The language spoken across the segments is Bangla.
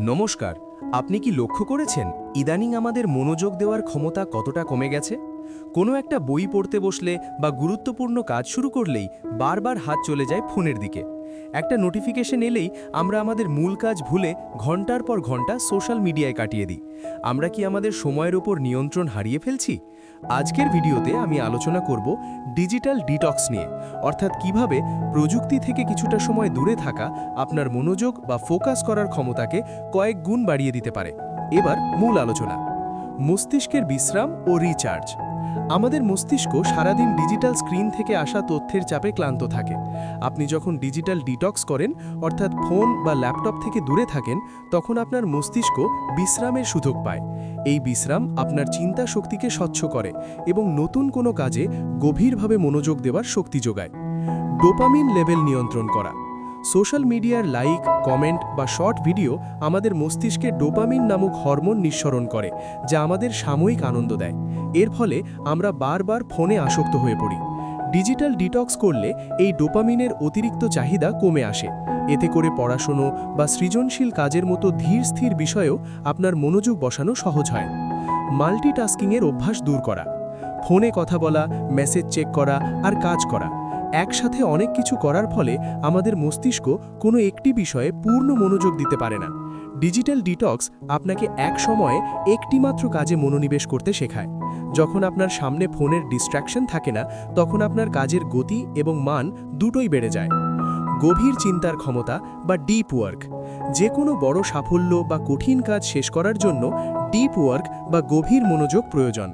নমস্কার, আপনি কি লক্ষ্য করেছেন ইদানিং আমাদের মনোযোগ দেওয়ার ক্ষমতা কতটা কমে গেছে? কোনো একটা বই পড়তে বসলে বা গুরুত্বপূর্ণ কাজ শুরু করলেই বারবার হাত চলে যায় ফোনের দিকে। একটা নোটিফিকেশন এলেই আমরা আমাদের মূল কাজ ভুলে ঘণ্টার পর ঘণ্টা সোশ্যাল মিডিয়ায় কাটিয়ে দিই। আমরা কি আমাদের সময়ের ওপর নিয়ন্ত্রণ হারিয়ে ফেলছি? আজকের ভিডিওতে আমি আলোচনা করব ডিজিটাল ডিটক্স নিয়ে। অর্থাৎ কীভাবে প্রযুক্তি থেকে কিছুটা সময় দূরে থাকা আপনার মনোযোগ বা ফোকাস করার ক্ষমতাকে কয়েক গুণ বাড়িয়ে দিতে পারে। এবার মূল আলোচনা। মস্তিষ্কের বিশ্রাম ও রিচার্জ আমাদের মস্তিষ্ক সারাদিন ডিজিটাল স্ক্রিন থেকে আসা তথ্যের চাপে ক্লান্ত থাকে। আপনি যখন ডিজিটাল ডিটক্স করেন, অর্থাৎ ফোন বা ল্যাপটপ থেকে দূরে থাকেন, তখন আপনার মস্তিষ্ক বিশ্রামের সুযোগ পায়। এই বিশ্রাম আপনার চিন্তা শক্তিকে স্বচ্ছ করে এবং নতুন কোনো কাজে গভীরভাবে মনোযোগ দেওয়ার শক্তি যোগায়। ডোপামিন লেভেল নিয়ন্ত্রণ করা। সোশ্যাল মিডিয়ার লাইক, কমেন্ট বা শর্ট ভিডিও আমাদের মস্তিষ্কে ডোপামিন নামক হরমোন নিঃসরণ করে, যা আমাদের সাময়িক আনন্দ দেয়। এর ফলে আমরা বারবার ফোনে আসক্ত হয়ে পড়ি। ডিজিটাল ডিটক্স করলে এই ডোপামিনের অতিরিক্ত চাহিদা কমে আসে। এতে করে পড়াশুনো বা সৃজনশীল কাজের মতো ধীর স্থির বিষয়েও আপনার মনোযোগ বসানো সহজ হয়। মাল্টিটাস্কিংয়ের অভ্যাস দূর করা। ফোনে কথা বলা, মেসেজ চেক করা আর কাজ করা। একসাথে অনেক কিছু করার ফলে আমাদের মস্তিষ্ক কোনো একটি বিষয়ে পূর্ণ মনোযোগ দিতে পারে না। ডিজিটাল ডিটক্স আপনাকে এক সময়ে একটিমাত্র কাজে মনোনিবেশ করতে শেখায়। যখন আপনার সামনে ফোনের ডিস্ট্র্যাকশন থাকে না, তখন আপনার কাজের গতি এবং মান দুটোই বেড়ে যায়। গভীর চিন্তার ক্ষমতা বা ডিপ ওয়ার্ক যে কোনো বড় সাফল্য বা কঠিন কাজ শেষ করার জন্য ডিপ ওয়ার্ক বা গভীর মনোযোগ প্রয়োজন।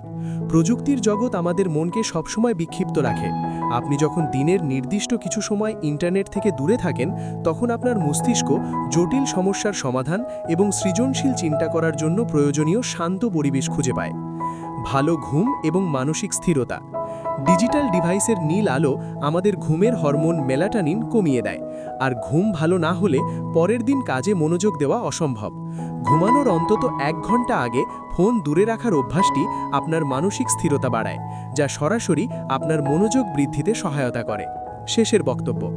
প্রযুক্তির জগৎ আমাদের মনকে সবসময় বিক্ষিপ্ত রাখে। আপনি যখন দিনের নির্দিষ্ট কিছু সময় ইন্টারনেট থেকে দূরে থাকেন, তখন আপনার মস্তিষ্ক জটিল সমস্যার সমাধান এবং সৃজনশীল চিন্তা করার জন্য প্রয়োজনীয় শান্ত পরিবেশ খুঁজে পায়। ভালো ঘুম এবং মানসিক স্থিরতা ডিজিটাল ডিভাইসের নীল আলো আমাদের ঘুমের হরমোন মেলাটানিন কমিয়ে দেয়। আর ঘুম ভালো না হলে পরের দিন কাজে মনোযোগ দেওয়া অসম্ভব। ঘুমানোর অন্তত এক ঘণ্টা আগে ফোন দূরে রাখার অভ্যাসটি আপনার মানসিক স্থিরতা বাড়ায়, যা সরাসরি আপনার মনোযোগ বৃদ্ধিতে সহায়তা করে। শেষের বক্তব্য।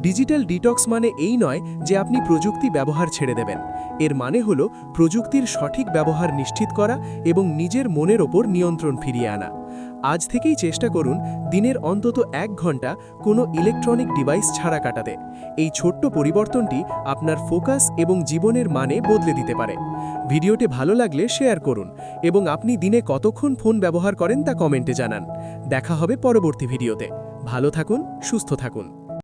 ডিজিটাল ডিটক্স মানে এই নয় যে আপনি প্রযুক্তি ব্যবহার ছেড়ে দেবেন। এর মানে হলো প্রযুক্তির সঠিক ব্যবহার নিশ্চিত করা এবং নিজের মনের ওপর নিয়ন্ত্রণ ফিরিয়ে আনা। আজ থেকেই চেষ্টা করুন দিনের অন্তত এক ঘণ্টা কোনো ইলেকট্রনিক ডিভাইস ছাড়া কাটাতে। এই ছোট্ট পরিবর্তনটি আপনার ফোকাস এবং জীবনের মানে বদলে দিতে পারে। ভিডিওটি ভালো লাগলে শেয়ার করুন এবং আপনি দিনে কতক্ষণ ফোন ব্যবহার করেন তা কমেন্টে জানান। দেখা হবে পরবর্তী ভিডিওতে। ভালো থাকুন, সুস্থ থাকুন।